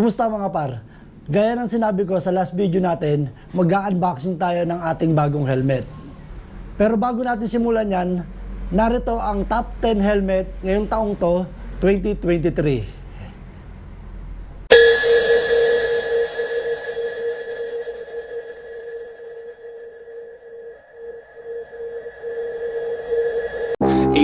Kumusta mga par? Gaya ng sinabi ko sa last video natin, mag-unboxing tayo ng ating bagong helmet. Pero bago natin simulan yan, narito ang top 10 helmet ngayong taong to, 2023.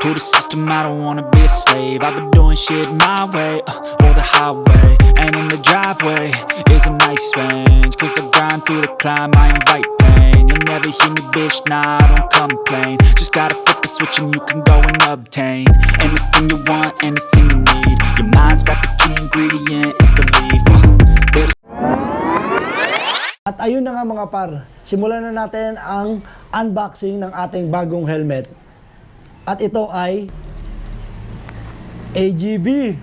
To the system, I don't wanna be a slave. I've been doing shit my way, uh, or the highway. And in the driveway is a nice range. Cause I grind through the climb, I invite pain. You'll never hear me, bitch, nah, I don't complain. Just gotta flip the switch and you can go and obtain anything you want, anything you need. Your mind's got the key ingredient, it's belief. Uh, At ayun na nga mga par, simulan na natin ang unboxing ng ating bagong helmet. At ito ay AGB.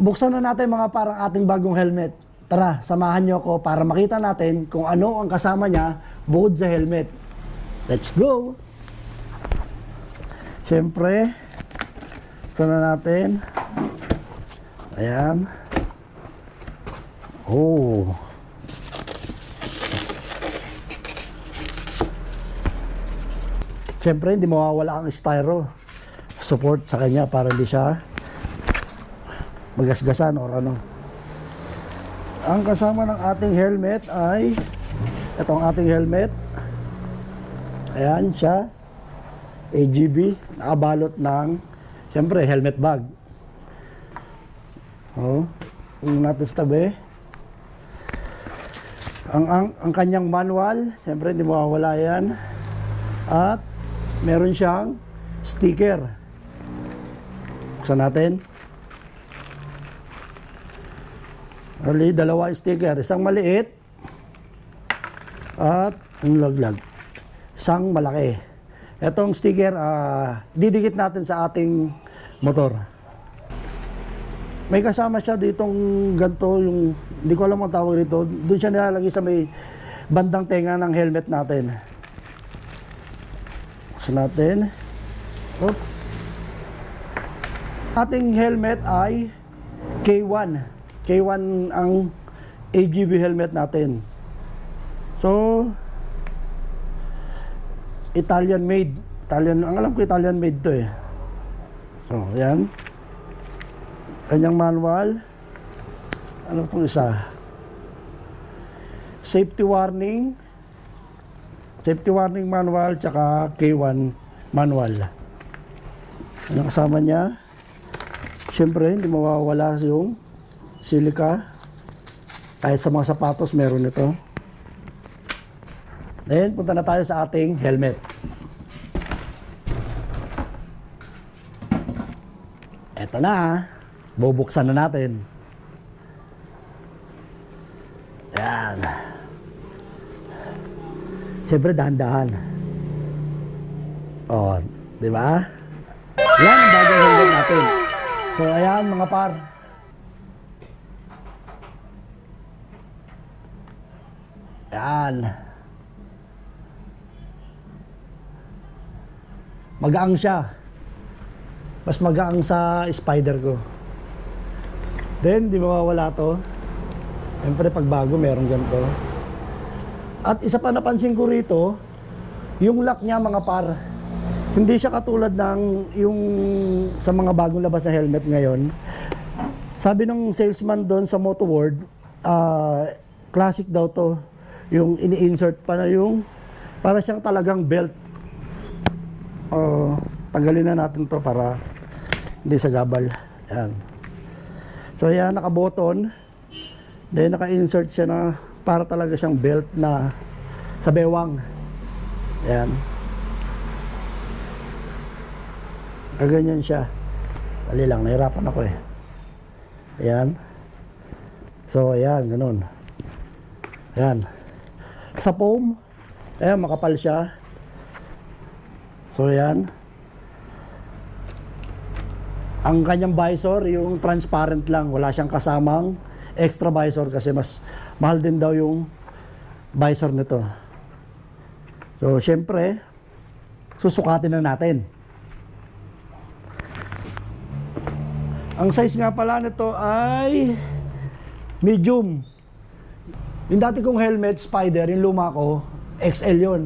Buksan na natin mga par ang ating bagong helmet. Tara, samahan nyo ako para makita natin kung ano ang kasama niya bukod sa helmet. Let's go! Siyempre, ito na natin. Ayan. Oh. Siyempre, hindi mawawala ang styro. Support sa kanya para hindi siya magasgasan or ano. Ang kasama ng ating helmet ay itong ating helmet. Ayan siya. AGB. Nakabalot ng siyempre, helmet bag. Oh, yung natin sa tabi. Ang, ang, ang kanyang manual, siyempre hindi mawawala yan. At meron siyang sticker. Buksan natin. Ali, dalawa sticker. Isang maliit at ang laglag. Isang malaki. Etong sticker, ah, didikit natin sa ating motor. May kasama siya ditong ganto yung hindi ko alam ang tawag rito. Doon siya nilalagay sa may bandang tenga ng helmet natin. Buksan natin. Oop. Ating helmet ay K1. K1 ang AGB helmet natin. So, Italian made. Italian, ang alam ko Italian made to eh. So, yan. Kanyang manual. Ano pong isa? Safety warning. Safety warning manual tsaka K1 manual. Ano kasama niya? Siyempre, hindi mawawala yung silica. Kahit sa mga sapatos, meron ito. Then, punta na tayo sa ating helmet. Eto na. Bubuksan na natin. Yan. Siyempre, dahan-dahan. O, di ba? Yan ang bagong helmet natin. So, ayan mga par. Yan. Magaang siya. Mas magaang sa spider ko. Then, di mawawala to. Siyempre, pag bago, meron ganito. At isa pa napansin ko rito, yung lock niya mga par, hindi siya katulad ng yung sa mga bagong labas na helmet ngayon. Sabi ng salesman doon sa Moto World, ah, classic daw to. Yung ini-insert pa na yung para siyang talagang belt. Oh, tanggalin na natin to para hindi sa gabal. Yan. So yan, naka-button. Then naka-insert siya na para talaga siyang belt na sa bewang. Yan. Kaganyan siya. Dali lang, nahirapan ako eh. Ayan. So, ayan, ganun. Ayan. sa foam. Ayan, makapal siya. So, ayan. Ang kanyang visor, yung transparent lang. Wala siyang kasamang extra visor kasi mas mahal din daw yung visor nito. So, syempre, susukatin na natin. Ang size nga pala nito ay medium. Yung dati kong helmet, Spider, yung luma ko, XL yun.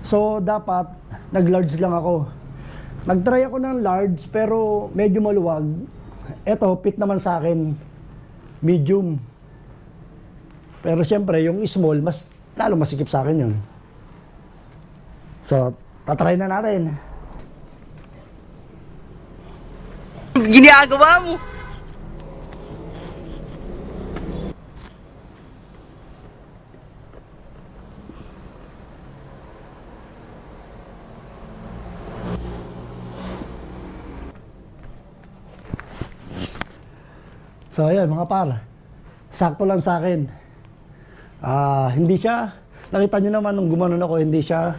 So, dapat, nag-large lang ako. Nag-try ako ng large, pero medyo maluwag. Eto, fit naman sa akin, medium. Pero syempre, yung small, mas lalo masikip sa akin yun. So, tatry na natin. Ginagawa mo. So ayan mga par, sakto lang sa akin. Ah, hindi siya, nakita nyo naman nung gumanon ako, hindi siya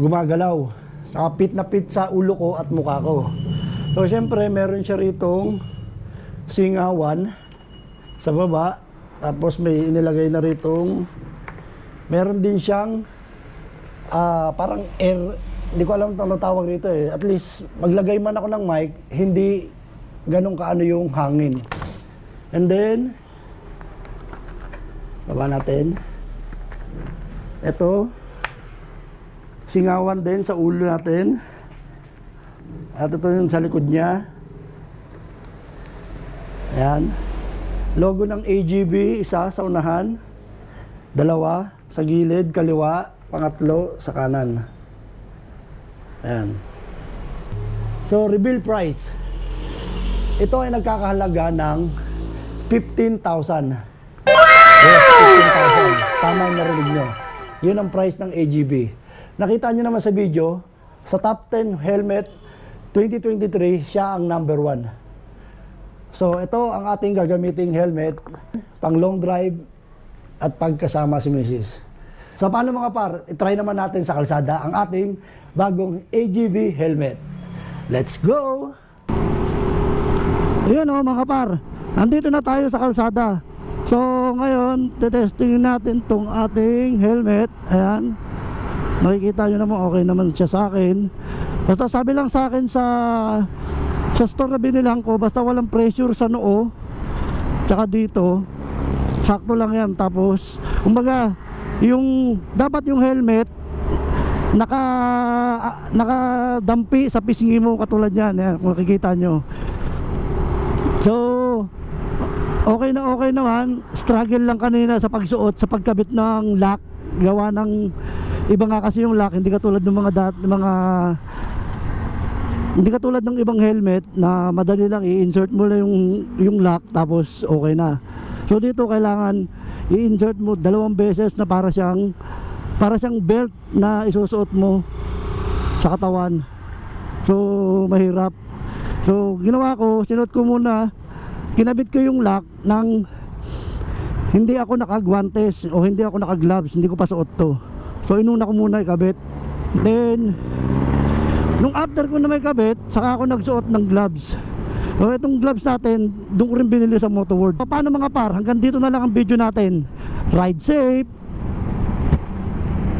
gumagalaw. Saka pit na pit sa ulo ko at mukha ko. So syempre meron siya ritong singawan sa baba. Tapos may inilagay na ritong meron din siyang ah, parang air hindi ko alam ano tawag rito eh. At least maglagay man ako ng mic, hindi ganun kaano yung hangin. And then, baba natin. Ito, singawan din sa ulo natin. At ito yung sa likod niya. Ayan. Logo ng AGB, isa sa unahan. Dalawa sa gilid, kaliwa. Pangatlo sa kanan. Ayan. So, reveal price. Ito ay nagkakahalaga ng 15,000. Yes, 15,000. Tama yung narinig nyo. Yun ang price ng AGB. Nakita nyo naman sa video, sa top 10 helmet 2023, siya ang number 1. So, ito ang ating gagamiting helmet pang long drive at pagkasama si Mrs. So, paano mga par? I-try naman natin sa kalsada ang ating bagong AGV helmet. Let's go! Ayan o mga par, nandito na tayo sa kalsada. So ngayon, tetestingin natin tong ating helmet. Ayan. Makikita nyo naman okay naman siya sa akin. Basta sabi lang sa akin sa sa store na binilang ko, basta walang pressure sa noo. Tsaka dito, sakto lang yan. Tapos, kumbaga, yung dapat yung helmet naka ah, nakadampi sa pisngi mo katulad yan, yan kung nakikita nyo So, okay na okay naman. Struggle lang kanina sa pagsuot, sa pagkabit ng lock. Gawa ng iba nga kasi yung lock, hindi katulad ng mga dat, mga hindi katulad ng ibang helmet na madali lang i-insert mo lang yung yung lock tapos okay na. So dito kailangan i-insert mo dalawang beses na para siyang para siyang belt na isusuot mo sa katawan. So mahirap. So, ginawa ko, sinuot ko muna, kinabit ko yung lock ng hindi ako nakagwantes o hindi ako nakagloves, hindi ko pa suot to. So, inuna ko muna ikabit. Then, nung after ko na may kabit, saka ako nagsuot ng gloves. So, itong gloves natin, doon ko rin binili sa Motorworld. Paano mga par, hanggang dito na lang ang video natin. Ride safe!